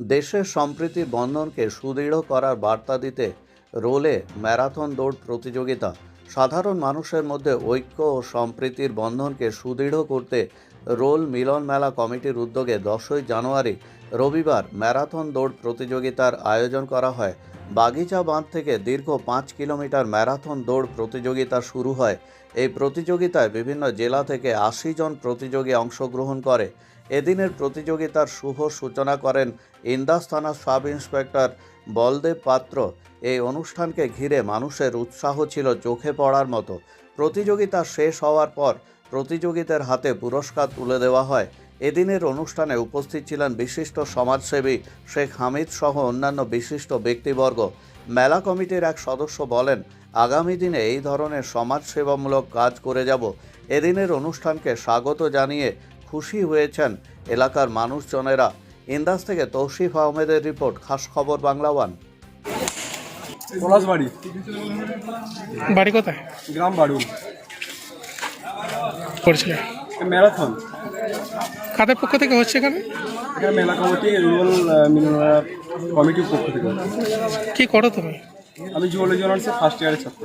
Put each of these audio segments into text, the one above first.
দেশের সম্প্রীতি বন্ধনকে সুদৃঢ় করার বার্তা দিতে রোলে ম্যারাথন দৌড় প্রতিযোগিতা সাধারণ মানুষের মধ্যে ঐক্য ও সম্প্রীতির বন্ধনকে সুদৃঢ় করতে রোল মিলন মেলা কমিটির উদ্যোগে দশই জানুয়ারি রবিবার ম্যারাথন দৌড় প্রতিযোগিতার আয়োজন করা হয়। বাগিচা বাঁধ থেকে দীর্ঘ পাঁচ কিলোমিটার ম্যারাথন দৌড় প্রতিযোগিতা শুরু হয়। এই প্রতিযোগিতায় বিভিন্ন জেলা থেকে আশি জন প্রতিযোগী অংশগ্রহণ করে। এদিনের প্রতিযোগিতার শুভ সূচনা করেন ইন্দাস থানার সাব ইন্সপেক্টর বলদেব পাত্র, এই অনুষ্ঠানকে ঘিরে মানুষের উৎসাহ ছিল চোখে পড়ার মতো। প্রতিযোগিতা শেষ হওয়ার পর প্রতিযোগীদের হাতে পুরস্কার তুলে দেওয়া হয়। এদিনের অনুষ্ঠানে উপস্থিত ছিলেন বিশিষ্ট সমাজসেবী শেখ হামিদ সহ অন্যান্য বিশিষ্ট ব্যক্তিবর্গ। মেলা কমিটির এক সদস্য বলেন, আগামী দিনে এই ধরনের সমাজসেবামূলক কাজ করে যাব। এদিনের অনুষ্ঠানকে স্বাগত জানিয়ে খুশি হয়েছেন এলাকার মানুষজনেরা। ইন্দাস থেকে তৌসিফ আহমেদের রিপোর্ট খাস খবর বাংলা ওয়ান। পলাশবাড়ি। বাড়ি কোথায়? গ্রাম বাড়ু করছিলে ম্যারাথন। কাদের পক্ষ থেকে হচ্ছে এখানে? এখানে মেলা কমিটি রুরাল মিলনারা কমিটির পক্ষ থেকে। কি করো তুমি? আমি জুওলজি অনার্সে ফার্স্ট ইয়ারের ছাত্র।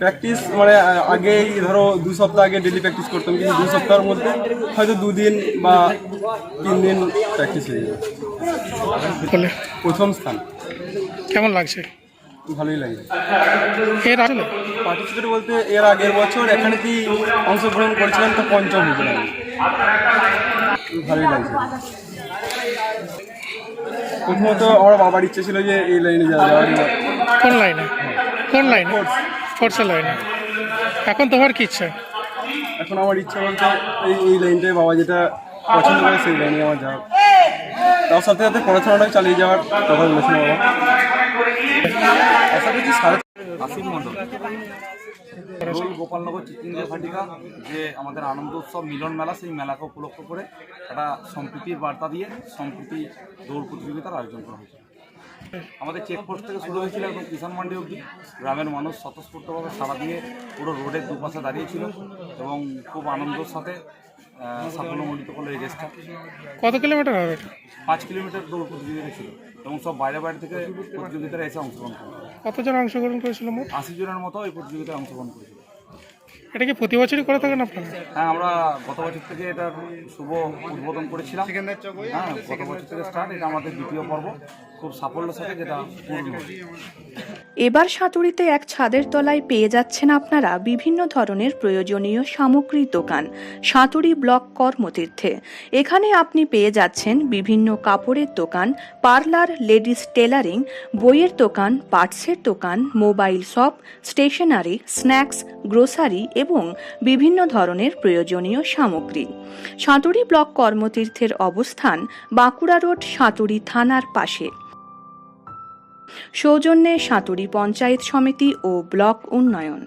প্র্যাকটিস মানে আগেই ধরো দু সপ্তাহ আগে ডেলি প্র্যাকটিস করতাম কিন্তু দু সপ্তাহের মধ্যে হয়তো দুদিন বা তিন দিন প্র্যাকটিস হয়ে যাবে প্রথম স্থান। কেমন লাগছে? ভালোই লাগে। এর পার্টিসিপেট বলতে এর আগের বছর এখানেতেই অংশগ্রহণ করেছিলাম তো পঞ্চম হয়েছিলাম ভালোই লাগছে। প্রথমত আমার বাবার ইচ্ছে ছিল যে এই লাইনে যাওয়ার কোন লাইনে কোন লাইনে ফোর্সের লাইনে এখন তোমার কি ইচ্ছা? এখন আমার ইচ্ছা বলতে এই এই লাইনটাই বাবা, যেটা পছন্দ করে সেই লাইনে আমার যাওয়ার। তার সাথে সাথে পড়াশোনাটাও চালিয়ে যাওয়ার কথা বলেছিল বাবা। আশা করছি গোপালনগর চিত্রিঙ্গা ফাটিকা যে আমাদের আনন্দ উৎসব মিলন মেলা, সেই মেলাকে উপলক্ষ করে একটা সম্প্রীতির বার্তা দিয়ে সম্প্রীতি দৌড় প্রতিযোগিতার আয়োজন করা হয়েছে। আমাদের চেকপোস্ট থেকে শুরু হয়েছিল এবং কিষাণ মান্ডি অবধি। গ্রামের মানুষ স্বতঃস্ফূর্তভাবে সারা দিয়ে পুরো রোডের দুপাশে দাঁড়িয়েছিল এবং খুব আনন্দের সাথে সাফল্যমণ্ডিত করল এই রেসটা কত কিলোমিটার হবে? পাঁচ কিলোমিটার দৌড় প্রতিযোগিতা ছিল এবং সব বাইরে বাইরে থেকে প্রতিযোগিতারা এসে অংশগ্রহণ করে কতজন অংশগ্রহণ করেছিল আশি জনের মতো এই প্রতিযোগিতায় অংশগ্রহণ করেছিল। এটা কি প্রতি বছরই করে থাকেন আপনারা? হ্যাঁ আমরা গত বছর থেকে এটার শুভ উদ্বোধন করেছিলাম। হ্যাঁ গত বছর থেকে স্টার্ট এটা আমাদের দ্বিতীয় পর্ব। খুব সাফল্যের সাথে যেটা পূর্ণ হয়েছে। এবার সাঁতুরিতে এক ছাদের তলায় পেয়ে যাচ্ছেন আপনারা বিভিন্ন ধরনের প্রয়োজনীয় সামগ্রীর দোকান সাঁতুরি ব্লক কর্মতীর্থে। এখানে আপনি পেয়ে যাচ্ছেন বিভিন্ন কাপড়ের দোকান পার্লার লেডিস টেলারিং বইয়ের দোকান পার্টসের দোকান mobile shop stationery snacks grocery এবং বিভিন্ন ধরনের প্রয়োজনীয় সামগ্রী। সাঁতুরি ব্লক কর্মতীর্থের অবস্থান বাঁকুড়া রোড, সাঁতুরি থানার পাশে। সৌজন্যে সাঁতুরি পঞ্চায়েত সমিতি ও ব্লক উন্নয়ন।